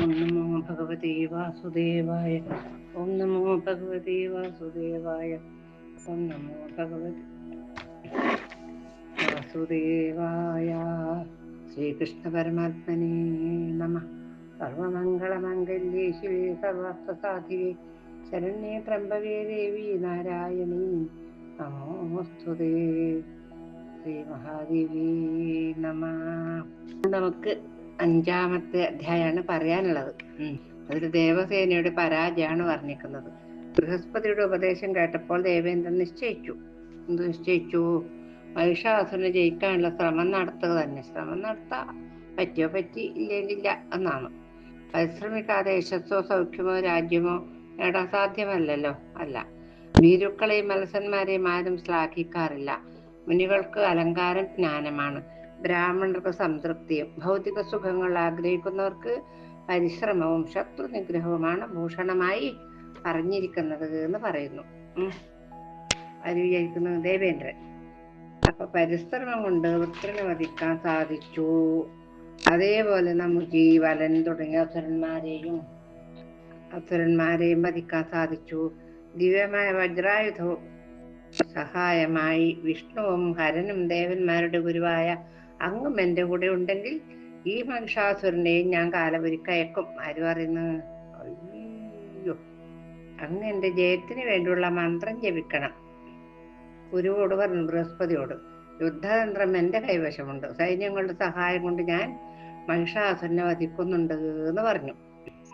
ഓം നമോ ഭഗവതി വാസുദേവായ. ഓം നമോ ഭഗവതി വാസുദേവായ. ഓം നമോ ഭഗവതി വാസുദേവായ. ശ്രീകൃഷ്ണ പരമാത്മനേ നമ. സർവമംഗളമംഗല്യേ ശിവേ സർവസ്വസാധിവേ ശരണ്യേ ത്രംബവേ ദേവി നാരായണീ നമോസ്തുതേ ശ്രീ മഹാദേവി നമ. നമുക്ക് അഞ്ചാമത്തെ അധ്യായമാണ് പറയാനുള്ളത്. അതൊരു അതിൽ ദേവസേനയുടെ പരാജയമാണ് വർണിക്കുന്നത് ബൃഹസ്പതിയുടെ ഉപദേശം കേട്ടപ്പോൾ ദേവേന്ദ്രൻ നിശ്ചയിച്ചു. എന്ത് നിശ്ചയിച്ചു? മഹിഷാസുരനെ ജയിക്കാനുള്ള ശ്രമം നടത്തുക തന്നെ. ശ്രമം നടത്താ. പറ്റിയോ പറ്റി ഇല്ലേലില്ല എന്നാണ്. പരിശ്രമിക്കാതെ യശസ്സോ സൗഖ്യമോ രാജ്യമോ നേടാൻ സാധ്യമല്ലല്ലോ? അല്ല. ഭീരുക്കളെയും മത്സന്മാരെയും ആരും ശ്ലാഘിക്കാറില്ല. മുനികൾക്ക് അലങ്കാരം ജ്ഞാനമാണ്. ബ്രാഹ്മണർക്ക് സംതൃപ്തിയും ഭൗതിക സുഖങ്ങൾ ആഗ്രഹിക്കുന്നവർക്ക് പരിശ്രമവും ശത്രു നിഗ്രഹവുമാണ് ഭൂഷണമായി പറഞ്ഞിരിക്കുന്നത് എന്ന് പറയുന്നു. ഉം. ആര് വിചാരിക്കുന്നത് ദേവേന്ദ്രൻ. അപ്പൊ പരിശ്രമം കൊണ്ട് വൃത്തിനെ വധിക്കാൻ സാധിച്ചു. അതേപോലെ നമുക്ക് ഈ വലൻ തുടങ്ങിയ അസുരന്മാരെയും അസുരന്മാരെയും വധിക്കാൻ സാധിച്ചു. ദിവ്യമായ വജ്രായുധവും സഹായമായി വിഷ്ണുവും ഹരനും ദേവന്മാരുടെ ഗുരുവായ അങ്ങും എന്റെ കൂടെ ഉണ്ടെങ്കിൽ ഈ മഹിഷാസുരനെയും ഞാൻ കാലപുരിക്കയക്കും. ആര് പറയുന്നു? അയ്യോ. അങ്ങ് എന്റെ ജയത്തിന് വേണ്ടിയുള്ള മന്ത്രം ജപിക്കണം. ഗുരുവോട് പറഞ്ഞു ബൃഹസ്പതിയോട് യുദ്ധതന്ത്രം എന്റെ കൈവശമുണ്ട്. സൈന്യങ്ങളുടെ സഹായം കൊണ്ട് ഞാൻ മഹിഷാസുരനെ വധിക്കുന്നുണ്ട് എന്ന് പറഞ്ഞു.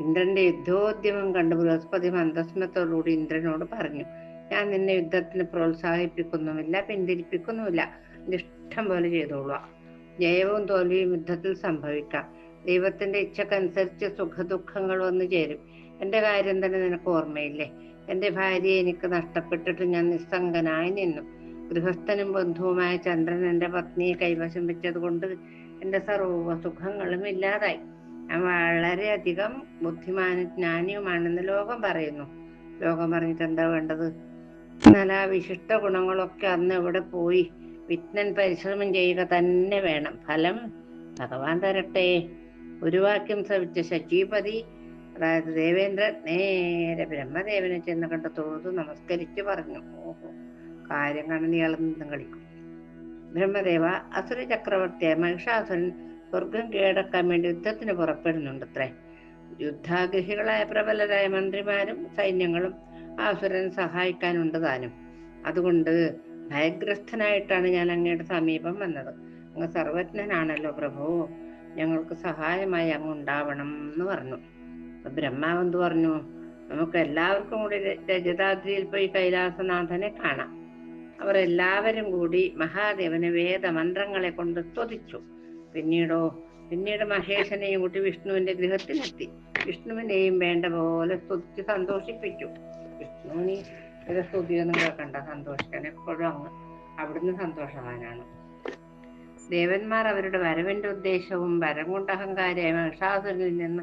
ഇന്ദ്രന്റെ യുദ്ധോദ്യമം കണ്ട് ബൃഹസ്പതി മന്ദസ്മത്തോടുകൂടി ഇന്ദ്രനോട് പറഞ്ഞു ഞാൻ നിന്നെ യുദ്ധത്തിന് പ്രോത്സാഹിപ്പിക്കുന്നുമില്ല പിന്തിരിപ്പിക്കുന്നുമില്ല. ഇഷ്ടം പോലെ ചെയ്തോളുക. ജയവും തോൽവിയും യുദ്ധത്തിൽ സംഭവിക്കാം. ദൈവത്തിന്റെ ഇച്ഛക്കനുസരിച്ച് സുഖദുഃഖങ്ങൾ വന്നു ചേരും. എന്റെ കാര്യം തന്നെ നിനക്ക് ഓർമ്മയില്ലേ? എന്റെ ഭാര്യയെ എനിക്ക് നഷ്ടപ്പെട്ടിട്ട് ഞാൻ നിസ്സംഗനായി നിന്നു. ഗൃഹസ്ഥനും ബന്ധുവുമായ ചന്ദ്രൻ എന്റെ പത്നിയെ കൈവശം വെച്ചത് കൊണ്ട് എന്റെ സർവ സുഖങ്ങളും ഇല്ലാതായി. ഞാൻ വളരെയധികം ബുദ്ധിമാനും ജ്ഞാനിയുമാണെന്ന് ലോകം പറയുന്നു. ലോകം പറഞ്ഞിട്ട് എന്താ വേണ്ടത്? എന്നാൽ ആ വിശിഷ്ട ഗുണങ്ങളൊക്കെ അന്ന് എവിടെ പോയി? വിഘ്നൻ പരിശ്രമം ചെയ്യുക തന്നെ വേണം. ഫലം ഭഗവാൻ തരട്ടെ. ഒരു വാക്യം ശ്രവിച്ച ശചീപതി അതായത് ദേവേന്ദ്രൻ നേരെ ബ്രഹ്മദേവനെ ചെന്ന് കണ്ട് തൊഴുതു നമസ്കരിച്ച് പറഞ്ഞു. ഓഹോ കാര്യം കാണാൻ ഇയാൾ നിന്നും കളിക്കും. ബ്രഹ്മദേവ അസുര ചക്രവർത്തിയായ മഹിഷാസുരൻ സ്വർഗം കീഴടക്കാൻ വേണ്ടി യുദ്ധത്തിന് പുറപ്പെടുന്നുണ്ടത്രേ. യുദ്ധാഗ്രഹികളായ പ്രബലരായ മന്ത്രിമാരും സൈന്യങ്ങളും ആസുരൻ സഹായിക്കാനുണ്ട് താനും. അതുകൊണ്ട് ഭയഗ്രസ്തനായിട്ടാണ് ഞാൻ അങ്ങയുടെ സമീപം വന്നത്. അങ്ങ് സർവജ്ഞനാണല്ലോ പ്രഭു. ഞങ്ങൾക്ക് സഹായമായി അങ്ങ് ഉണ്ടാവണം എന്ന് പറഞ്ഞു. ബ്രഹ്മാവ് എന്ത് പറഞ്ഞു? നമുക്ക് എല്ലാവർക്കും കൂടി രജതാദ്രിയിൽ പോയി കൈലാസനാഥനെ കാണാം. അവർ എല്ലാവരും കൂടി മഹാദേവനെ വേദമന്ത്രങ്ങളെ കൊണ്ട് സ്തുതിച്ചു പിന്നീടോ പിന്നീട് മഹേശനെയും കൂട്ടി വിഷ്ണുവിന്റെ ഗൃഹത്തിലെത്തി. വിഷ്ണുവിനെയും വേണ്ട പോലെ സ്തുതിച്ച് സന്തോഷിപ്പിച്ചു. വിഷ്ണുവിന് ഇത് സ്തുതിയൊന്നും കേൾക്കണ്ട സന്തോഷിക്കാൻ. എപ്പോഴും അങ്ങ് അവിടുന്ന് സന്തോഷവാനാണ്. ദേവന്മാർ അവരുടെ വരവിന്റെ ഉദ്ദേശവും വരം കൊണ്ട് അഹങ്കാരിയായ മഹിഷാസുരനിൽ നിന്ന്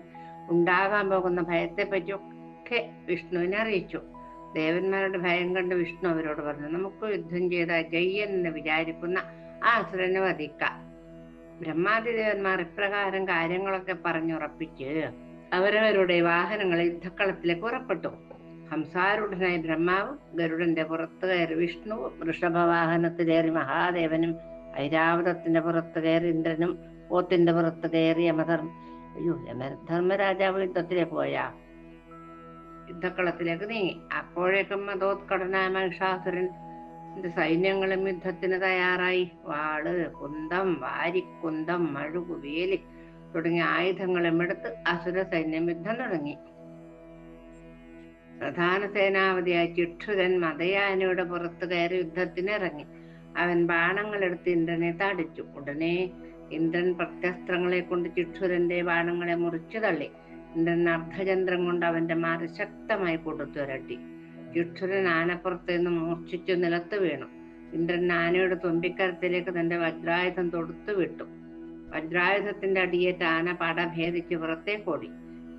ഉണ്ടാകാൻ പോകുന്ന ഭയത്തെ പറ്റിയൊക്കെ വിഷ്ണുവിനെ അറിയിച്ചു. ദേവന്മാരുടെ ഭയം കണ്ട് വിഷ്ണു അവരോട് പറഞ്ഞു നമുക്ക് യുദ്ധം ചെയ്ത ജയ്യൻ എന്ന് വിചാരിക്കുന്ന ആ അസുരനെ വധിക്കാം. ബ്രഹ്മാതി ദേവന്മാർ ഇപ്രകാരം കാര്യങ്ങളൊക്കെ പറഞ്ഞുറപ്പിച്ച് അവരവരുടെ വാഹനങ്ങൾ യുദ്ധക്കളത്തിലേക്ക് പുറപ്പെട്ടു. ഹംസാരൂഢനായ ബ്രഹ്മാവ് ഗരുഡന്റെ പുറത്ത് കയറി വിഷ്ണു വൃഷഭവാഹനത്തിലേറി മഹാദേവനും ഐരാവതത്തിന്റെ പുറത്ത് കയറി ഇന്ദ്രനും പോത്തിന്റെ പുറത്ത് കയറി യമധർമ്മ അയ്യോ യമധർമ്മരാജാവ് യുദ്ധത്തിലേ പോയാ യുദ്ധക്കളത്തിലേക്ക് നീങ്ങി. അപ്പോഴേക്കും മതോത്കടനായ മഹിഷാസുരൻ സൈന്യങ്ങളും യുദ്ധത്തിന് തയ്യാറായി. വാൾ കുന്തം വാരിക്കുന്തം മഴുകു വേലി തുടങ്ങിയ ആയുധങ്ങളും എടുത്ത് അസുര സൈന്യം യുദ്ധം തുടങ്ങി. പ്രധാന സേനാപതിയായ ചിക്ഷുരൻ മതയാനയുടെ പുറത്തു കയറി യുദ്ധത്തിന് ഇറങ്ങി അവൻ ബാണങ്ങളെടുത്ത് ഇന്ദ്രനെ തടിച്ചു. ഉടനെ ഇന്ദ്രൻ പ്രത്യസ്ത്രങ്ങളെ കൊണ്ട് ചിക്ഷുരന്റെ ബാണങ്ങളെ മുറിച്ചു തള്ളി. ഇന്ദ്രൻ അർദ്ധചന്ദ്രം കൊണ്ട് അവന്റെ മാറി ശക്തമായി കൊടുത്തുരട്ടി ചിക്ഷുരൻ ആനപ്പുറത്ത് നിന്ന് മൂർച്ഛിച്ചു നിലത്ത് വീണു. ഇന്ദ്രൻ ആനയുടെ തുമ്പിക്കരത്തിലേക്ക് തന്റെ വജ്രായുധം തൊടുത്തു വിട്ടു. വജ്രായുധത്തിന്റെ അടിയേറ്റ് ആന പടഭേദിച്ച് പുറത്തേക്കോടി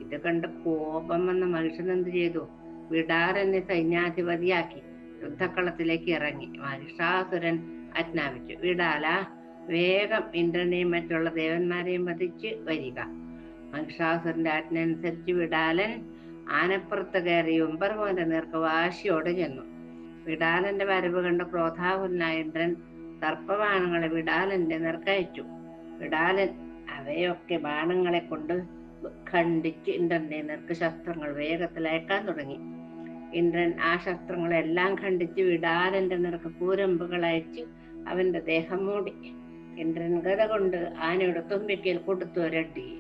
ഇത് കണ്ട് കോപം വന്ന മനുഷ്യൻ എന്ത് ചെയ്തു? വിടാരനെ സൈന്യാധിപതിയാക്കി യുദ്ധക്കളത്തിലേക്ക് ഇറങ്ങി. മഹിഷാസുരൻ ആജ്ഞാപിച്ചു വിടാല വേഗം ഇന്ദ്രനെയും മറ്റുള്ള ദേവന്മാരെയും വധിച്ച് വരിക. മഹിഷാസുരന്റെ ആജ്ഞ അനുസരിച്ച് വിടാലൻ ആനപ്പുറത്ത് കയറി ഉമ്പർമോന്റെ നേർക്ക് വാശിയോടെ ചെന്നു. വിടാലന്റെ വരവ് കണ്ട ക്രോധാകുലനായ ഇന്ദ്രൻ സർപ്പബാണങ്ങളെ വിടാലന്റെ നേർക്കയച്ചു. വിടാലൻ അവയൊക്കെ ബാണങ്ങളെ കൊണ്ട് ഖണ്ഡിച്ച് ഇന്ദ്രന്റെ നേർക്ക് ശസ്ത്രങ്ങൾ വേഗത്തിൽ അയക്കാൻ തുടങ്ങി. ഇന്ദ്രൻ ആ ശസ്ത്രങ്ങളെല്ലാം ഖണ്ഡിച്ച് വിടാലന്റെ നിറക്ക് കൂരമ്പുകൾ അയച്ച് അവന്റെ ദേഹം മൂടി. ഇന്ദ്രൻ ഗത കൊണ്ട് ആനയുടെ തുമ്പിക്കൽ കൊടുത്തു ഒരട്ടി.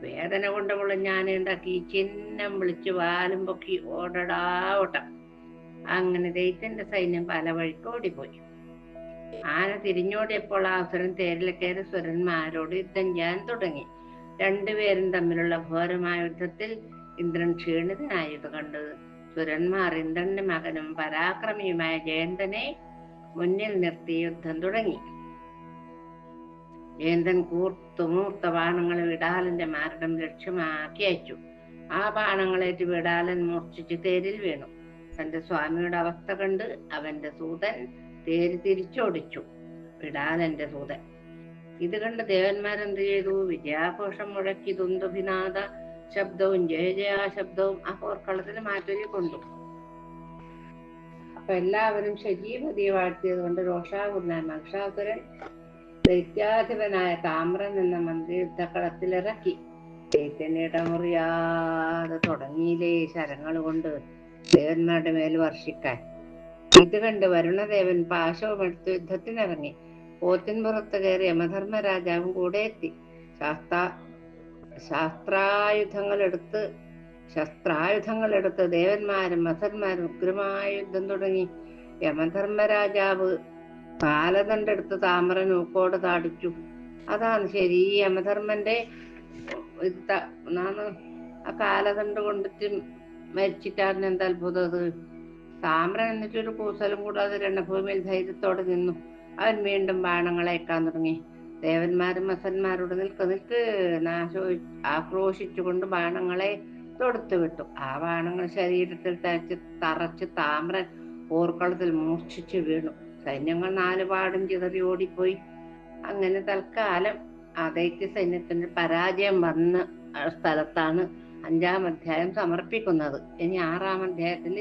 വേദന കൊണ്ട് ഞാൻ ഉണ്ടാക്കി ചിഹ്നം വിളിച്ച് വാലും പൊക്കി ഓടടാ ഓട്ടം. അങ്ങനെ ദൈത്യന്റെ സൈന്യം പല വഴിക്ക് ഓടിപ്പോയി. ആന തിരിഞ്ഞോടിയപ്പോൾ ആസുരൻ തേരിലക്കേറി കയറി സുരന്മാരോട് യുദ്ധം ചെയ്യാൻ തുടങ്ങി. രണ്ടുപേരും തമ്മിലുള്ള ഘോരമായ യുദ്ധത്തിൽ ഇന്ദ്രൻ ക്ഷീണിതനായത് കണ്ട്. സുരന്മാർ ഇന്ദ്രന്റെ മകനും പരാക്രമിയുമായ ജയന്തനെ മുന്നിൽ നിർത്തി യുദ്ധം തുടങ്ങി. ജയന്തൻ കൂർത്തുമൂർത്ത ബാണങ്ങൾ വിടാലന്റെ മാർഗം ലക്ഷ്യമാക്കി അയച്ചു. ആ ബാണങ്ങളേറ്റ് വിടാലൻ മൂർച്ഛിച്ച് തേരിൽ വീണു. തന്റെ സ്വാമിയുടെ അവസ്ഥ കണ്ട് അവന്റെ സൂതൻ തേര് തിരിച്ചോടിച്ചു. വിടാലന്റെ സൂതൻ. ഇത് കണ്ട് ദേവന്മാരെന്ത് ചെയ്തു? വിജയാഘോഷം മുഴക്കി ദുന്ദുഭിനാഥ ശബ്ദവും ജയ ജയ ശബ്ദവും ആ പോർക്കളത്തിന് മാറ്റൊരു കൊണ്ടു. അപ്പൊ എല്ലാവരും ശരീരപതിയെ വാഴ്ത്തിയത് കൊണ്ട് രോഷാകുലനായ മഹിഷാസുരൻ ദൈത്യാധിപനായ താമ്രൻ എന്ന മന്ത്രി യുദ്ധക്കളത്തിലിറക്കി ചൈതന്യടമുറിയാതെ തുടങ്ങിയില്ലേ ശരങ്ങൾ കൊണ്ട് ദേവന്മാരുടെ മേൽ വർഷിക്കാൻ. ഇത് കണ്ട് വരുണദേവൻ പാശവുമെടുത്ത് യുദ്ധത്തിനിറങ്ങി. പോത്തിൻപുറത്ത് കയറി യമധർമ്മ രാജാവും കൂടെ എത്തി. ശാസ്ത്ര ശാസ്ത്രായുധങ്ങൾ എടുത്ത് ശസ്ത്രായുധങ്ങൾ എടുത്ത് ദേവന്മാരും മസന്മാരും ഉഗ്രമായ യുദ്ധം തുടങ്ങി. യമധർമ്മരാജാവ് രാജാവ് താമര നൂക്കോട് താടിച്ചു. അതാണ് ശരി. ഈ യമധർമ്മന്റെ ആ കാലദണ്ഡ് കൊണ്ടിട്ട് മരിച്ചിട്ടാണ് എന്താ അത്ഭുതം അത്? താമ്രൻ എന്നിട്ടൊരു കൂസലും കൂടാതെ രണഭൂമിയിൽ ധൈര്യത്തോടെ നിന്നു. അവൻ വീണ്ടും ബാണങ്ങളേക്കാൻ തുടങ്ങി. ദേവന്മാരും മസന്മാരോട് നിൽക്ക് നിൽക്ക് നാശോ ആക്രോശിച്ചുകൊണ്ട് ബാണങ്ങളെ തൊടുത്തു വിട്ടു. ആ ബാണങ്ങൾ ശരീരത്തിൽ തരച്ച് തറച്ച് താമ്രൻ പോർക്കളത്തിൽ മൂർച്ഛിച്ചു വീണു. സൈന്യങ്ങൾ നാലുപാടും ചിതറി ഓടിപ്പോയി. അങ്ങനെ തൽക്കാലം അതേക്ക് സൈന്യത്തിന്റെ പരാജയം വന്ന സ്ഥലത്താണ് അഞ്ചാം അധ്യായം സമർപ്പിക്കുന്നത്. ഇനി ആറാം അധ്യായത്തിൽ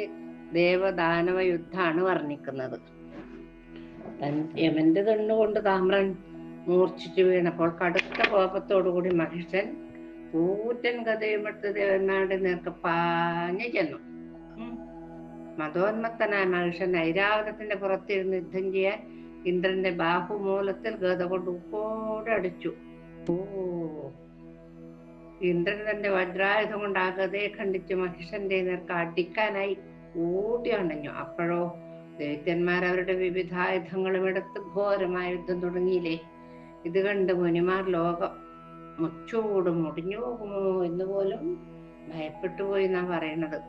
ദേവദാനവ യുദ്ധാണ് വർണിക്കുന്നത് യമന്റെ തണ്ണുകൊണ്ട് താമ്രൻ മൂർച്ഛിച്ചു വീണപ്പോൾ കടുത്ത കോപത്തോടുകൂടി മഹിഷൻ കൂറ്റൻ കഥയുമെടുത്ത് ദേവന്മാരുടെ നേർക്ക് പാഞ്ഞു ചെന്നു. മതോന്മത്തനായ മഹിഷൻ ഐരാവതത്തിന്റെ പുറത്തിരുന്ന് യുദ്ധം ചെയ്യാൻ ഇന്ദ്രന്റെ ബാഹുമൂലത്തിൽ ഗത കൊണ്ട് ഉപ്പോടെ അടിച്ചു. ഓ. ഇന്ദ്രൻ തന്റെ വജ്രായുധം കൊണ്ട് ആ ഗതയെ ഖണ്ഡിച്ച് മഹിഷന്റെ നേർക്ക് അടിക്കാനായി ഊട്ടി അണഞ്ഞു. അപ്പോഴോ ദൈത്യന്മാർ അവരുടെ വിവിധ ആയുധങ്ങളും എടുത്ത് ഘോരമായ യുദ്ധം തുടങ്ങിയില്ലേ? ഇത് കണ്ട് മുനിമാർ ലോകം മുച്ചൂട് മുടിഞ്ഞു പോകുമോ എന്ന് പോലും ഭയപ്പെട്ടു പോയി എന്നാ പറയണത്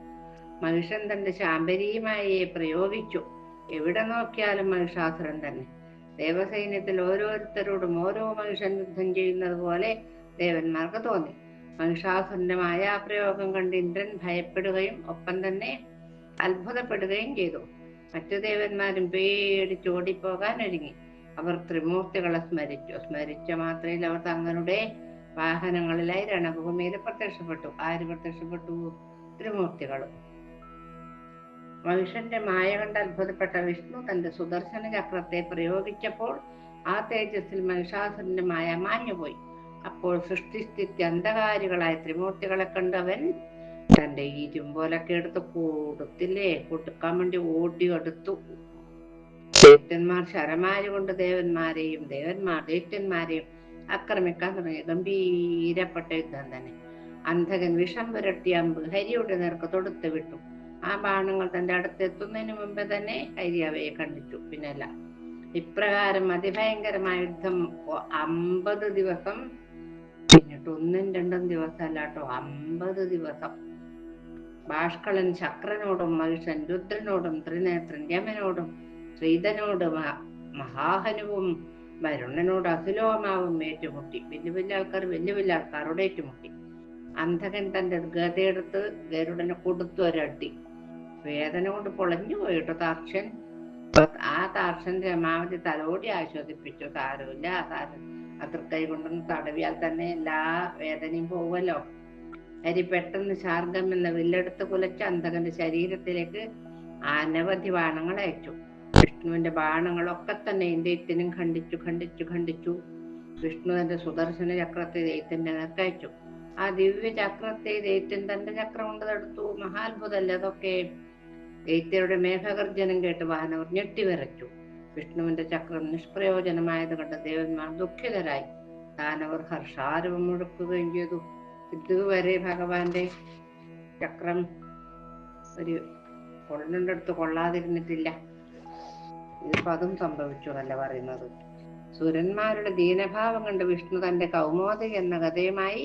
മനുഷ്യൻ തന്റെ ശാമ്പരീയമായി പ്രയോഗിച്ചു. എവിടെ നോക്കിയാലും മനുഷ്യാസുരൻ തന്നെ. ദേവസൈന്യത്തിൽ ഓരോരുത്തരോടും ഓരോ മനുഷ്യൻ യുദ്ധം ചെയ്യുന്നത് പോലെ ദേവന്മാർക്ക് തോന്നി. മനുഷ്യാസുരന്റെ മായാപ്രയോഗം കണ്ട് ഇന്ദ്രൻ ഭയപ്പെടുകയും ഒപ്പം തന്നെ അത്ഭുതപ്പെടുകയും ചെയ്തു. മറ്റു ദേവന്മാരും പേടിച്ചോടിപ്പോകാൻ ഒരുങ്ങി അവർ ത്രിമൂർത്തികളെ സ്മരിച്ചു. സ്മരിച്ച മാത്രയിൽ അവർ തങ്ങളുടെ വാഹനങ്ങളിലായി രണഭൂമിയിൽ പ്രത്യക്ഷപ്പെട്ടു. ആര് പ്രത്യക്ഷപ്പെട്ടു? ത്രിമൂർത്തികൾ മനുഷ്യന്റെ മായ കണ്ട് അത്ഭുതപ്പെട്ട വിഷ്ണു തന്റെ സുദർശന ചക്രത്തെ പ്രയോഗിച്ചപ്പോൾ ആ തേജസ്സിൽ മനുഷ്യാസുരന്റെ മായ മാഞ്ഞുപോയി. അപ്പോൾ സൃഷ്ടിസ്ഥിതി അന്ധകാരികളായ ത്രിമൂർത്തികളെ കണ്ടവൻ തന്റെ ഇരുമ്പോലൊക്കെ എടുത്ത് കൊടുത്തില്ലേ? കൊടുക്കാൻ വേണ്ടി ഓടി എടുത്തു ദൈത്യന്മാർ ശരമാരി കൊണ്ട് ദേവന്മാരെയും ദേവന്മാർ ദൈത്യന്മാരെയും ആക്രമിക്കാൻ തുടങ്ങി. ഗംഭീരപ്പെട്ട യുദ്ധം തന്നെ. അന്ധകൻ വിഷം പുരട്ടിയ അമ്പ് ഹരിയുടെ നേർക്ക് തൊടുത്ത് വിട്ടു. ആ ബാണങ്ങൾ തന്റെ അടുത്ത് അടുത്തെത്തുന്നതിന് മുമ്പ് തന്നെ ഹരി അവയെ കണ്ടിച്ചു പിന്നല്ല ഇപ്രകാരം അതിഭയങ്കരമായ യുദ്ധം അമ്പത് ദിവസം പിന്നിട്ട്. ഒന്നും രണ്ടും ദിവസം അല്ലാട്ടോ അമ്പത് ദിവസം. ഭാഷ്കളൻ ശക്രനോടും മഹിഷൻ രുദ്രനോടും ത്രിനേത്രൻ യമനോടും ശ്രീധനോട് മഹാഹനുവും വരുണനോട് അസുലോമാവും ഏറ്റുമുട്ടി. വലിയ വലിയ ആൾക്കാർ വലിയ വലിയ ആൾക്കാരോട് ഏറ്റുമുട്ടി. അന്ധകൻ തന്റെ ഗതയെടുത്ത് ഗരുഡനെ കൊടുത്തു ഒരട്ടി വേദന കൊണ്ട് പൊളഞ്ഞു പോയിട്ടോ താർക്ഷൻ ആ താർക്ഷൻ രമാവതി തലോടി ആശ്വസിപ്പിച്ചു. സാരമില്ല സാരം അതിർക്കൈ കൊണ്ടൊന്ന് തടവിയാൽ തന്നെ എല്ലാ വേദനയും പോവല്ലോ ഹരി പെട്ടെന്ന് ശാർഗം എന്ന വില്ലെടുത്ത് കുലച്ച് അന്ധകന്റെ ശരീരത്തിലേക്ക് അനവധി ബാണങ്ങൾ അയച്ചു വിഷ്ണുവിന്റെ ബാണങ്ങളൊക്കെ തന്നെ ദൈത്യനും ഖണ്ഡിച്ചു ഖണ്ഡിച്ചു ഖണ്ഡിച്ചു. വിഷ്ണു തന്റെ സുദർശന ചക്രത്തെ ദൈത്യന്റെ നേർക്കയച്ചു ആ ദിവ്യ ചക്രത്തെ ദൈത്യൻ തന്റെ ചക്രം കൊണ്ട് തടുത്തു. മഹാത്ഭുതല്ലേ അതൊക്കെ? ദൈത്യരുടെ മേഘഗർജനം കേട്ട് വാനവർ ഞെട്ടിവിറച്ചു വിഷ്ണുവിന്റെ ചക്രം നിഷ്പ്രയോജനമായത് കണ്ട് ദേവന്മാർ ദുഃഖിതരായി. ദാനവർ ഹർഷാരവം മുഴക്കുകയും ചെയ്തു. ഇതുവരെ ഭഗവാന്റെ ചക്രം ഒരു കൊള്ളണ്ടടുത്ത് കൊള്ളാതിരുന്നിട്ടില്ല. ഇതിപ്പോ അതും സംഭവിച്ചു എന്നല്ല പറയുന്നത്. സുരന്മാരുടെ ദീനഭാവം കണ്ട് വിഷ്ണു തന്റെ കൗമോദി എന്ന കഥയുമായി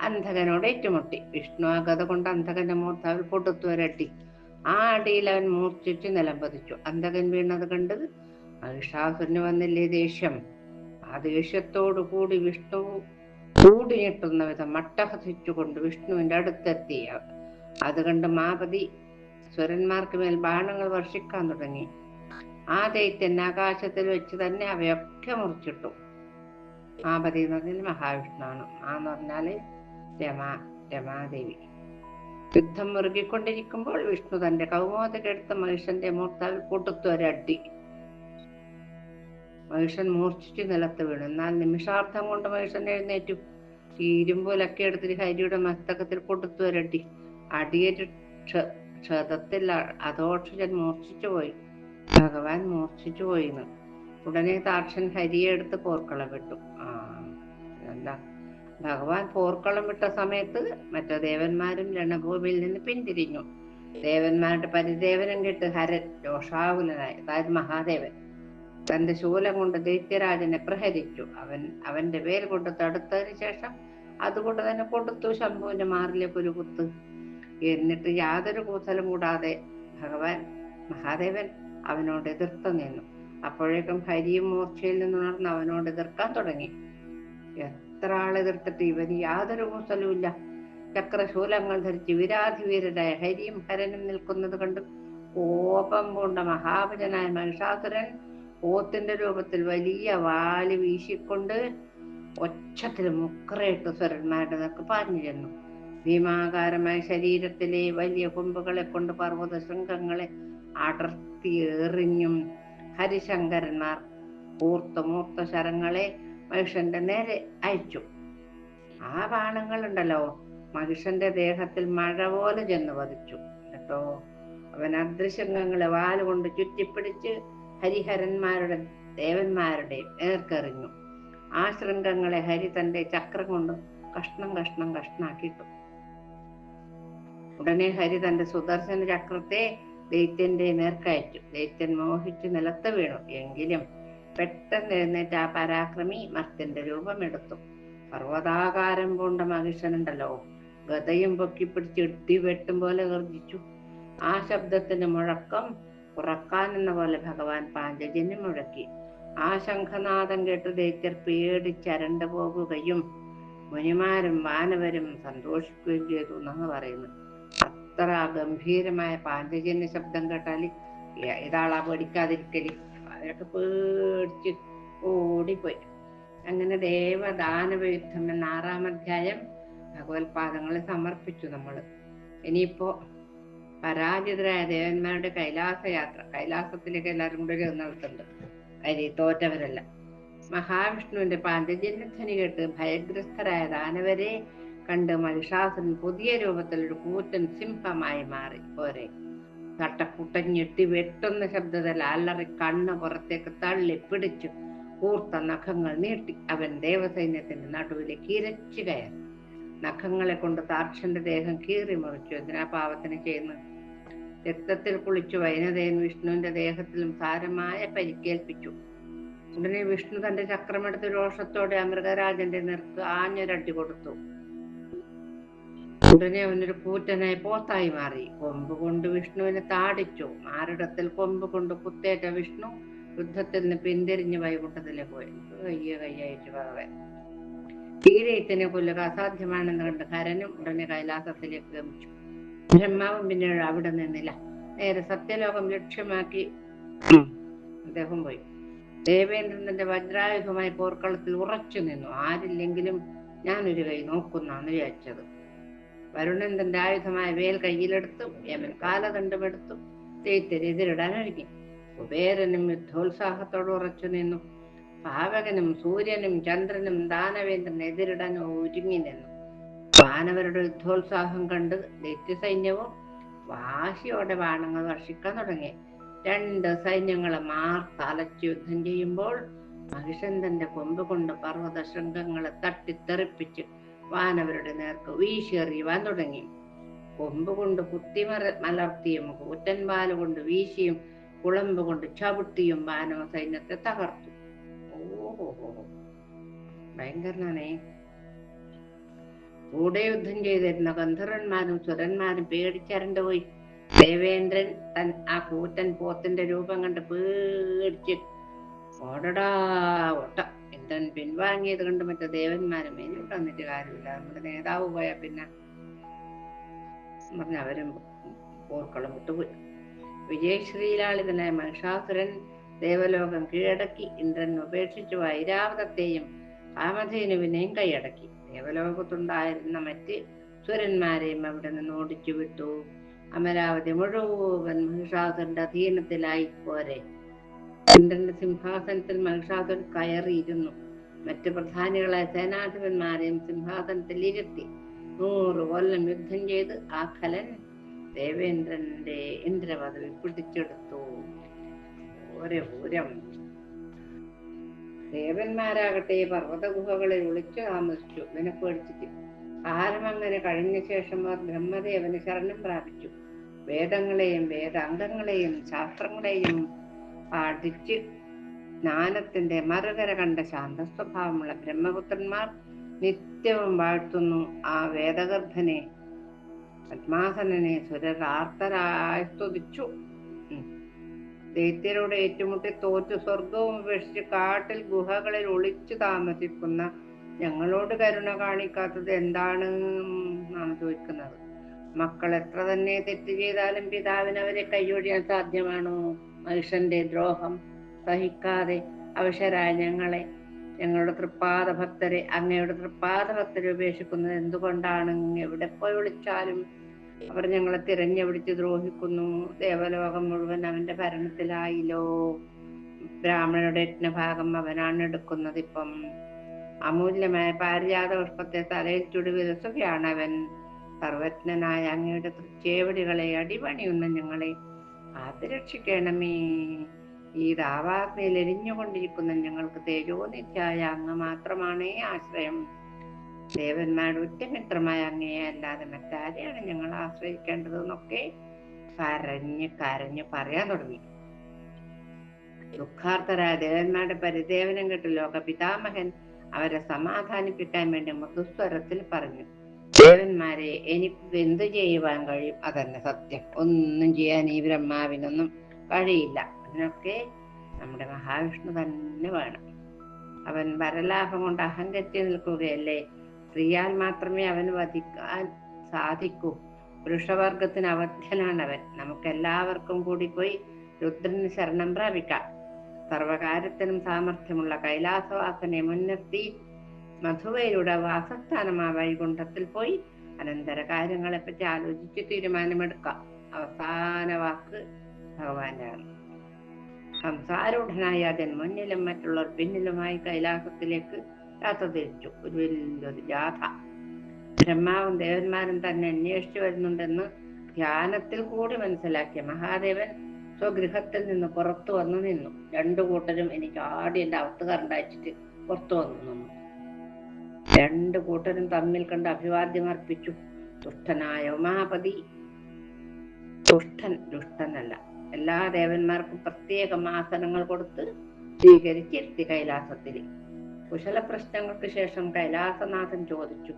അന്ധകനോട് ഏറ്റുമുട്ടി. വിഷ്ണു ആ കഥ കൊണ്ട് അന്ധകന്റെ മൂർത്താവിൽ പൊട്ടുത്തു വരട്ടി ആ അടിയിൽ അവൻ മൂർച്ഛിച്ച് നിലംപതിച്ചു അന്ധകൻ വീണത് കണ്ട് മഹിഷാസുരന് വന്നില്ലേ ദേഷ്യം. ആ ദേഷ്യത്തോടു കൂടി വിഷ്ണു കൂടി ഞെട്ടുന്ന വിധം മട്ടഹസിച്ചുകൊണ്ട് വിഷ്ണുവിന്റെ അടുത്തെത്തി. അത് മാപതി സ്വരന്മാർക്ക് മേൽ ബാണങ്ങൾ വർഷിക്കാൻ തുടങ്ങി. ആ ദൈത്യൻ ആകാശത്തിൽ വെച്ച് തന്നെ അവയൊക്കെ മുറിച്ചിട്ടു. മാപതി എന്ന് പറഞ്ഞാൽ മഹാവിഷ്ണുവാണ്. ആ എന്ന് പറഞ്ഞാൽ രമാ രമാദേവി. യുദ്ധം മുറുകിക്കൊണ്ടിരിക്കുമ്പോൾ വിഷ്ണു തന്റെ കൗമോദക്കെടുത്ത് മഹിഷന്റെ മൂർത്താവിൽ ഒരടി മഹിഷൻ മൂർച്ഛിച്ച് നിലത്ത് വീണു. എന്നാൽ നിമിഷാർത്ഥം കൊണ്ട് മനുഷ്യൻ എഴുന്നേറ്റു. ഈ എടുത്തിട്ട് ഹരിയുടെ മസ്തകത്തിൽ കൊടുത്തു ഒരടി അടിയേറ്റ് ക്ഷ- ക്ഷതത്തിൽ അതോക്ഷൻ മൂർച്ഛിച്ചു പോയി. ഭഗവാൻ മൂർച്ഛിച്ചു പോയിന്ന്. ഉടനെ താക്ഷൻ ഹരിയെ എടുത്ത് പോർക്കളം വിട്ടു. ആ എന്താ? ഭഗവാൻ പോർക്കളം വിട്ട സമയത്ത് മറ്റു ദേവന്മാരും രണഭൂമിയിൽ നിന്ന് പിന്തിരിഞ്ഞു. ദേവന്മാരുടെ പരിദേവനം കേട്ട് ഹരൻ രോഷാകുലനായി അതായത് മഹാദേവൻ തന്റെ ശൂലം കൊണ്ട് ദൈത്യരാജനെ പ്രഹരിച്ചു. അവൻ അവന്റെ പേര് കൊണ്ട് തടുത്തതിന് ശേഷം അതുകൊണ്ട് തന്നെ കൊടുത്തു ശംഭുവിന്റെ മാറിലെ പുരുകുത്ത് എന്നിട്ട് യാതൊരു കൂസലും കൂടാതെ ഭഗവാൻ മഹാദേവൻ അവനോട് എതിർത്ത് നിന്നു. അപ്പോഴേക്കും ഹരിയും മൂർച്ചയിൽ നിന്നുണർന്ന് അവനോട് എതിർക്കാൻ തുടങ്ങി. എത്ര ആൾ എതിർത്തിട്ട് ഇവന് യാതൊരു കൂസലുമില്ല ചക്രശൂലങ്ങൾ ധരിച്ച് വിരാധിവീരരായ ഹരിയും ഹരനും നിൽക്കുന്നത് കണ്ട്. കോപം പൂണ്ട മഹാഭജനായ മഹിഷാസുരൻ പോത്തിന്റെ രൂപത്തിൽ വലിയ വാൽ വീശിക്കൊണ്ട് ഒച്ചത്തിൽ മുക്കറയിട്ട് സ്വരന്മാരുടെ നിനക്ക് പാഞ്ഞു ചെന്നു. ഭീമാകാരമായ ശരീരത്തിലെ വലിയ കൊമ്പുകളെ കൊണ്ട് പർവത ശൃംഗങ്ങളെ അടർത്തി എറിഞ്ഞും ഹരിശങ്കരന്മാർ മൂർത്ത മൂർത്ത ശരങ്ങളെ മഹിഷന്റെ നേരെ അയച്ചു. ആ ബാണങ്ങൾ ഉണ്ടല്ലോ മഹിഷന്റെ ദേഹത്തിൽ മഴ പോലെ ചെന്ന് പതിച്ചു. കേട്ടോ? അവൻ അദൃശ്യങ്ങളെ വാലുകൊണ്ട് ചുറ്റിപ്പിടിച്ച് ഹരിഹരന്മാരുടെ ദേവന്മാരുടെ നേർക്കെറിഞ്ഞു. ആ ശൃംഗങ്ങളെ ഹരി തന്റെ ചക്രം കൊണ്ട് കഷ്ണം കഷ്ണം കഷ്ണാക്കിയിട്ടു. ഉടനെ ഹരി തന്റെ സുദർശന ചക്രത്തെ ദൈത്യന്റെ നേർക്കയറ്റു. ദൈത്യൻ മോഹിച്ച് നിലത്ത് വീണു. എങ്കിലും പെട്ടെന്ന് എഴുന്നേറ്റ് ആ പരാക്രമി മർത്യന്റെ രൂപമെടുത്തു പർവതാകാരം പൂണ്ട മഹിഷനുണ്ടല്ലോ ഗതയും പൊക്കിപ്പിടിച്ച് ഇട്ടി വെട്ടും പോലെ ഗർജിച്ചു. ആ ശബ്ദത്തിന് മുഴക്കം ഉറക്കാനെന്ന പോലെ ഭഗവാൻ പാഞ്ചജന്യം മുഴക്കി. ആ ശംഖനാഥം കേട്ട് ദൈത്യർ പേടിച്ചരണ്ടു പോകുകയും മുനിമാരും വാനവരും സന്തോഷിക്കുകയും ചെയ്തു എന്നാണ് പറയുന്നത്. അത്ര ഗംഭീരമായ പാഞ്ചജന്യ ശബ്ദം കേട്ടാൽ ഇതാളാ പേടിക്കാതിരിക്കൽ. അവരൊക്കെ പേടിച്ച് ഓടിപ്പോയി. അങ്ങനെ ദേവദാനവ യുദ്ധം എന്ന ആറാം അധ്യായം ഭഗവത്പാദങ്ങളെ സമർപ്പിച്ചു നമ്മൾ ഇനിയിപ്പോ പരാജിതരായ ദേവന്മാരുടെ കൈലാസയാത്ര. കൈലാസത്തിലേക്ക് എല്ലാവരും കൂടെ നടത്തുന്നുണ്ട്. അരി തോറ്റവരല്ല. മഹാവിഷ്ണുവിന്റെ പാഞ്ചജന്യധ്വനി കേട്ട് ഭയഗ്രസ്തരായ ദാനവരെ കണ്ട് മഹിഷാസുരൻ പുതിയ രൂപത്തിൽ ഒരു കൂറ്റൻ സിംഹമായി മാറി. പോരെ. തട്ടക്കുട്ടഞ്ഞെട്ടി വെട്ടുന്ന ശബ്ദത്തിൽ അല്ലറി കണ്ണ് പുറത്തേക്ക് തള്ളി പിടിച്ചു. കൂർത്ത നഖങ്ങൾ നീട്ടി അവൻ ദേവസൈന്യത്തിന്റെ നടുവിലേക്ക് ഇരച്ചു കയറി. നഖങ്ങളെ കൊണ്ട് താർക്ഷന്റെ ദേഹം കീറി മുറിച്ചു. എന്തിനാ പാവത്തിന് ചെയ്യുന്നത്? രക്തത്തിൽ കുളിച്ചു വൈനതയൻ വിഷ്ണുവിന്റെ ദേഹത്തിലും സാരമായ പരിക്കേൽപ്പിച്ചു. ഉടനെ വിഷ്ണു തന്റെ ചക്രമെടുത്ത് രോഷത്തോടെ അമൃതരാജന്റെ നിർത്ത് ആഞ്ഞൊരട്ടി കൊടുത്തു. ഉടനെ അവനൊരു പൂറ്റനായി പോത്തായി മാറി. കൊമ്പ് കൊണ്ട് വിഷ്ണുവിനെ താടിച്ചു. മാറിടത്തിൽ കൊമ്പ് കൊണ്ട് കുത്തേറ്റ വിഷ്ണു യുദ്ധത്തിൽ നിന്ന് പിന്തിരിഞ്ഞ് വൈകുണ്ഠത്തിലേക്ക് പോയി. കയ്യ കയ്യായിട്ട് പറവൻ തീരയത്തിനെ കൊല്ലുക അസാധ്യമാണെന്ന് കണ്ട് കരനും ഉടനെ കൈലാസത്തിലേക്ക് ഗമിച്ചു. ബ്രഹ്മാവും പിന്നെ അവിടെ നിന്നില്ല. നേരെ സത്യലോകം ലക്ഷ്യമാക്കി അദ്ദേഹം പോയി. ദേവേന്ദ്രന്റെ വജ്രായുധമായി പോർക്കളത്തിൽ ഉറച്ചു നിന്നു. ആരില്ലെങ്കിലും ഞാനൊരു കൈ നോക്കുന്നാണ് വിചാരിച്ചത്. വരുണൻ തന്റെ ആയുധമായ വേൽ കയ്യിലെടുത്തു യമൻ കാലദണ്ഡമെടുത്തു ദൈത്യരെ എതിരിടാൻ ഒരുങ്ങി. കുബേരനും യുദ്ധോത്സാഹത്തോട് ഉറച്ചു നിന്നു. പാവകനും സൂര്യനും ചന്ദ്രനും ദാനവേന്ദ്രനെ എതിരിടാൻ ഒരുങ്ങി നിന്നു. വാനവരുടെ യുദ്ധോത്സാഹം കണ്ട് ദൈത്യസൈന്യവും വാശിയോടെ ബാണങ്ങൾ വർഷിക്കാൻ തുടങ്ങി. രണ്ട് സൈന്യങ്ങളെ മാർത്തലച്ച് യുദ്ധം ചെയ്യുമ്പോൾ മഹിഷൻ തന്റെ കൊമ്പ് കൊണ്ട് പർവത ശൃംഗങ്ങളെ തട്ടിത്തെറിപ്പിച്ച് വാനവരുടെ നേർക്ക് വീശിയെറിയുവാൻ തുടങ്ങി. കൊമ്പ് കൊണ്ട് കുത്തിമറ മലർത്തിയും കൂറ്റൻ പാൽ കൊണ്ട് വീശിയും കുളമ്പ് കൊണ്ട് ചവിട്ടിയും വാനവ സൈന്യത്തെ തകർത്തു. ഓഹോ ഭയങ്കരനാണേ. കൂടെ യുദ്ധം ചെയ്തിരുന്ന ഗന്ധർവന്മാരും സുരന്മാരും പേടിച്ചരണ്ടു പോയി. ദേവേന്ദ്രൻ തൻ ആ കൂറ്റൻ പോത്തിന്റെ രൂപം കണ്ട് പേടിച്ച് ഓടടാ ഓട്ട. ഇന്ദ്രൻ പിൻവാങ്ങിയത് കൊണ്ട് മറ്റു ദേവന്മാരും എനിക്ക് തന്നിട്ട് കാര്യമില്ല. നമ്മുടെ നേതാവ് പോയ പിന്നെ പറഞ്ഞ അവരും പോർക്കളം വിട്ടുപോയി. വിജയശ്രീലാളിതനായ മഹിഷാസുരൻ ദേവലോകം കീഴടക്കി. ഇന്ദ്രൻ ഉപേക്ഷിച്ചു. ഐരാവതത്തെയും കാമധേനുവിനെയും കൈയടക്കി. ദേവലോകത്തുണ്ടായിരുന്ന മറ്റ് സുരന്മാരെയും അവിടെ നിന്ന് ഓടിച്ചു വിട്ടു. അമരാവതി മുഴുവൻ മഹിഷാസുരന്റെ അധീനത്തിലായി പോരെ. ഇന്ദ്രന്റെ സിംഹാസനത്തിൽ മഹിഷാസുരൻ കയറിയിരുന്നു. മറ്റ് പ്രധാനികളായ സേനാധിപന്മാരെയും സിംഹാസനത്തിൽ ഇരുത്തി നൂറ് കൊല്ലം യുദ്ധം ചെയ്ത് ആ ഖലൻ ദേവേന്ദ്രന്റെ ഇന്ദ്രപദവി പിടിച്ചെടുത്തു. ഓരോ പൂരം. ദേവന്മാരാകട്ടെ പർവത ഗുഹകളിൽ ഒളിച്ചു താമസിച്ചു. വിനപ്പേടിച്ചിട്ട് പേടിച്ചിട്ട് കാലം അങ്ങനെ കഴിഞ്ഞ ശേഷം അവർ ബ്രഹ്മദേവന് ശരണം പ്രാപിച്ചു. വേദങ്ങളെയും വേദാംഗങ്ങളെയും ശാസ്ത്രങ്ങളെയും പഠിച്ച് ജ്ഞാനത്തിന്റെ മറുകര കണ്ട ശാന്ത സ്വഭാവമുള്ള ബ്രഹ്മപുത്രന്മാർ നിത്യവും വാഴ്ത്തുന്നു ആ വേദഗർഭനെ പത്മാസനെ സുരരാർത്തരായി സ്തുതിച്ചു. ദൈത്യരോട് ഏറ്റുമുട്ടി തോറ്റു സ്വർഗവും ഉപേക്ഷിച്ച് കാട്ടിൽ ഗുഹകളിൽ ഒളിച്ചു താമസിക്കുന്ന ഞങ്ങളോട് കരുണ കാണിക്കാത്തത് എന്താണ് എന്നാണ് ചോദിക്കുന്നത്. മക്കൾ എത്ര തന്നെ തെറ്റ് ചെയ്താലും പിതാവിന് അവരെ കൈയൊഴിയാൻ സാധ്യമാണോ? മനുഷ്യന്റെ ദ്രോഹം സഹിക്കാതെ അവശരായ ഞങ്ങളെ ഞങ്ങളുടെ തൃപ്പാദ ഭക്തരെ അങ്ങയുടെ തൃപ്പാദ ഭക്തരെ ഉപേക്ഷിക്കുന്നത് എന്തുകൊണ്ടാണ്? എവിടെ പോയി വിളിച്ചാലും അവർ ഞങ്ങളെ തിരഞ്ഞു പിടിച്ച് ദ്രോഹിക്കുന്നു. ദേവലോകം മുഴുവൻ അവന്റെ ഭരണത്തിലായില്ലോ. ബ്രാഹ്മണരുടെ യജ്ഞഭാഗം അവനാണ് എടുക്കുന്നത് ഇപ്പം. അമൂല്യമായ പാരിജാത പുഷ്പത്തെ തലയിൽ ചുടി വിലസുകയാണ് അവൻ. സർവജ്ഞനായ അങ്ങയുടെ തൃച്ചേവടികളെ അടിപണിയുന്ന ഞങ്ങളെ കാത്തുരക്ഷിക്കണമേ. ഈ ദാവാഗ്നിയിൽ എരിഞ്ഞുകൊണ്ടിരിക്കുന്ന ഞങ്ങൾക്ക് തേജോനിത്യായ അങ്ങ് മാത്രമാണേ ആശ്രയം. ദേവന്മാരുടെ ഉറ്റമിത്രമായ അങ്ങയെ അല്ലാതെ മറ്റാരെയാണ് ഞങ്ങൾ ആശ്രയിക്കേണ്ടത് എന്നൊക്കെ കരഞ്ഞ് കരഞ്ഞ് പറയാൻ തുടങ്ങി. ദുഃഖാർത്ഥരായ ദേവന്മാരുടെ പരിദേവനം കേട്ട് ലോകപിതാമഹൻ അവരെ സമാധാനിപ്പിക്കാൻ വേണ്ടി മൃദുസ്വരത്തിൽ പറഞ്ഞു. ദേവന്മാരെ എനിക്ക് എന്ത് ചെയ്യുവാൻ കഴിയും? അതന്നെ സത്യം. ഒന്നും ചെയ്യാൻ ഈ ബ്രഹ്മാവിനൊന്നും കഴിയില്ല. അതിനൊക്കെ നമ്മുടെ മഹാവിഷ്ണു തന്നെ വേണം. അവൻ വരലാഭം കൊണ്ട് അഹങ്കരിച്ച് നിൽക്കുകയല്ലേ? സ്ത്രീയാൽ മാത്രമേ അവന് വധിക്കാൻ സാധിക്കൂ. പുരുഷവർഗത്തിന് അവധ്യനാണവൻ നമുക്കെല്ലാവർക്കും കൂടി പോയി രുദ്രന് ശരണം പ്രാപിക്കാം. സർവകാര്യത്തിനും സാമർഥ്യമുള്ള കൈലാസവാസനെ മുൻനിർത്തി മധുവയുടെ വാസസ്ഥാനമായ വൈകുണ്ഠത്തിൽ പോയി അനന്തര കാര്യങ്ങളെ പറ്റി ആലോചിച്ച് തീരുമാനമെടുക്കാം. അവസാന വാക്ക് ഭഗവാനാണ്. സംസാരൂഢനായ അതിൻ മുന്നിലും മറ്റുള്ളവർ പിന്നിലുമായി കൈലാസത്തിലേക്ക് യാത്ര തിരിച്ചു. ഒരു വലിയൊരു ജാഥ. ബ്രഹ്മാവും ദേവന്മാരും തന്നെ അന്വേഷിച്ചു വരുന്നുണ്ടെന്ന് ധ്യാനത്തിൽ കൂടി മനസ്സിലാക്കിയ മഹാദേവൻ സ്വഗൃഹത്തിൽ നിന്ന് പുറത്തു വന്നു നിന്നു. രണ്ടു കൂട്ടരും എനിക്ക് ആടി എന്റെ അവത്ത് കറണ്ടയച്ചിട്ട് പുറത്തു വന്നു നിന്നു. രണ്ടു കൂട്ടരും തമ്മിൽ കണ്ട് അഭിവാദ്യം അർപ്പിച്ചു. ദുഷ്ടനായ ഉമാപതി. ദുഷ്ടൻ ദുഷ്ടനല്ല എല്ലാ ദേവന്മാർക്കും പ്രത്യേകം ആസനങ്ങൾ കൊടുത്ത് സ്വീകരിച്ചിരുത്തി കൈലാസത്തിൽ. കുശല പ്രശ്നങ്ങൾക്ക് ശേഷം കൈലാസനാഥൻ ചോദിച്ചു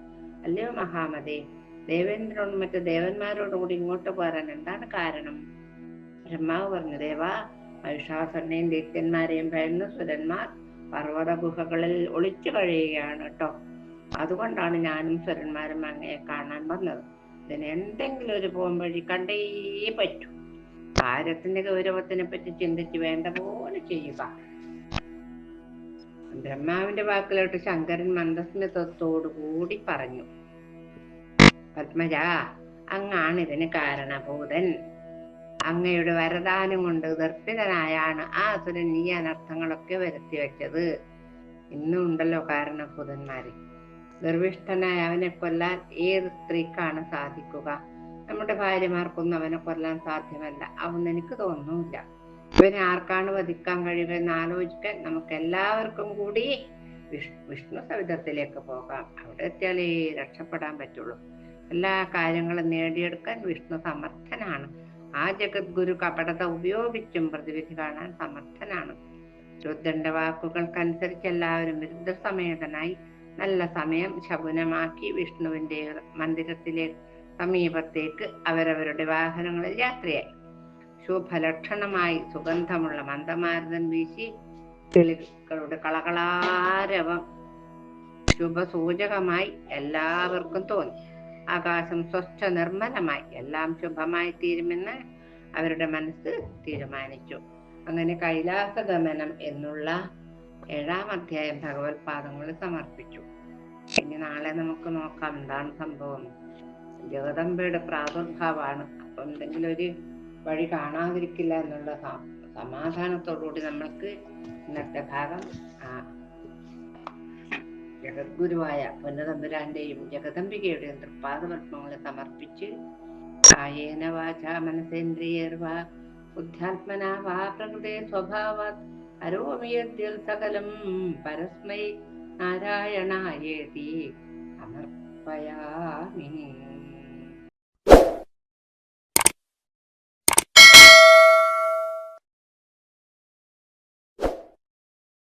അല്ലയോ മഹാമതേ ദേവേന്ദ്രനോടും മറ്റു ദേവന്മാരോടും കൂടി ഇങ്ങോട്ട് പോരാൻ എന്താണ് കാരണം? ബ്രഹ്മാവ് പറഞ്ഞു ദേവാ മഹിഷാസനെയും ദൈത്യന്മാരെയും ഭയന്ന സുരന്മാർ പർവത ഗുഹകളിൽ ഒളിച്ചു കഴിയുകയാണ് കേട്ടോ അതുകൊണ്ടാണ് ഞാനും സ്വരന്മാരും അങ്ങയെ കാണാൻ വന്നത്. ഇതിന് എന്തെങ്കിലും ഒരു പോംവഴി കണ്ടേ പറ്റൂ. കാര്യത്തിന്റെ ഗൗരവത്തിനെ പറ്റി ചിന്തിച്ച് വേണ്ട പോലെ ചെയ്യുക. ബ്രഹ്മാവിന്റെ വാക്കിലോട്ട് ശങ്കരൻ മന്ദസ്മിതത്തോടു കൂടി പറഞ്ഞു. പത്മജ അങ്ങാണ് ഇതിന് കാരണഭൂതൻ. അങ്ങയുടെ വരദാനം കൊണ്ട് ദർപ്പിതനായാണ് ആ അസുരൻ ഈ അനർത്ഥങ്ങളൊക്കെ വരുത്തി വെച്ചത്. ഇന്നുണ്ടല്ലോ കാരണഭൂതന്മാര്. ഗർഭിഷ്ഠനായ അവനെ കൊല്ലാൻ ഏത് സ്ത്രീക്കാണ് സാധിക്കുക? നമ്മുടെ ഭാര്യമാർക്കൊന്നും അവനെ കൊല്ലാൻ സാധ്യമല്ല. അതൊന്നും എനിക്ക് തോന്നുന്നില്ല. ഇവനെ ആർക്കാണ് വധിക്കാൻ കഴിയുക എന്ന് ആലോചിക്കാൻ നമുക്ക് എല്ലാവർക്കും കൂടി വിഷ് വിഷ്ണു സവിധത്തിലേക്ക് പോകാം. അവിടെ എത്തിയാലേ രക്ഷപ്പെടാൻ പറ്റുള്ളൂ. എല്ലാ കാര്യങ്ങളും നേടിയെടുക്കാൻ വിഷ്ണു സമർത്ഥനാണ്. ആ ജഗദ്ഗുരു കപടത ഉപയോഗിച്ചും പ്രതിവിധി കാണാൻ സമർത്ഥനാണ്. രുദ്രന്റെ വാക്കുകൾക്കനുസരിച്ച് എല്ലാവരും വിരുദ്ധ സമേതനായി നല്ല സമയം ശകുനമാക്കി വിഷ്ണുവിന്റെ മന്ദിരത്തിലെ സമീപത്തേക്ക് അവരവരുടെ വാഹനങ്ങളിൽ യാത്രയായി. ശുഭലക്ഷണമായി സുഗന്ധമുള്ള മന്ദമാരുതൻ വീശി കിളികളുടെ കളകളാരവം ശുഭസൂചകമായി എല്ലാവർക്കും തോന്നി. ആകാശം സ്വച്ഛ നിർമ്മലമായി എല്ലാം ശുഭമായി തീരുമെന്ന് അവരുടെ മനസ്സ് തീരുമാനിച്ചു. അങ്ങനെ കൈലാസഗമനം എന്നുള്ള ഏഴാം അധ്യായം ഭഗവത് പാദങ്ങളിൽ സമർപ്പിച്ചു. ഇനി നാളെ നമുക്ക് നോക്കാം എന്താണ് സംഭവം. ജഗദമ്പയുടെ പ്രാദുർഭാവമാണ്. അപ്പൊ എന്തെങ്കിലും ഒരു വഴി കാണാതിരിക്കില്ല എന്നുള്ള സമാധാനത്തോടുകൂടി നമ്മൾക്ക് ഇന്നത്തെ ഭാഗം ആ ജഗദ്ഗുരുവായ പൊന്നതമ്പുരാന്റെയും ജഗദമ്പികയുടെയും തൃപ്പാദപത്മങ്ങളെ സമർപ്പിച്ച് കായേന വാച മനസേന്ദ്രിയർവാ ബുദ്ധാത്മനാ വാ പ്രകൃതേ സ്വഭാവാത് അരോമിയദ്യൽ സകലം പരസ്മൈ നാരായണായേതി സമർപ്പയാമി.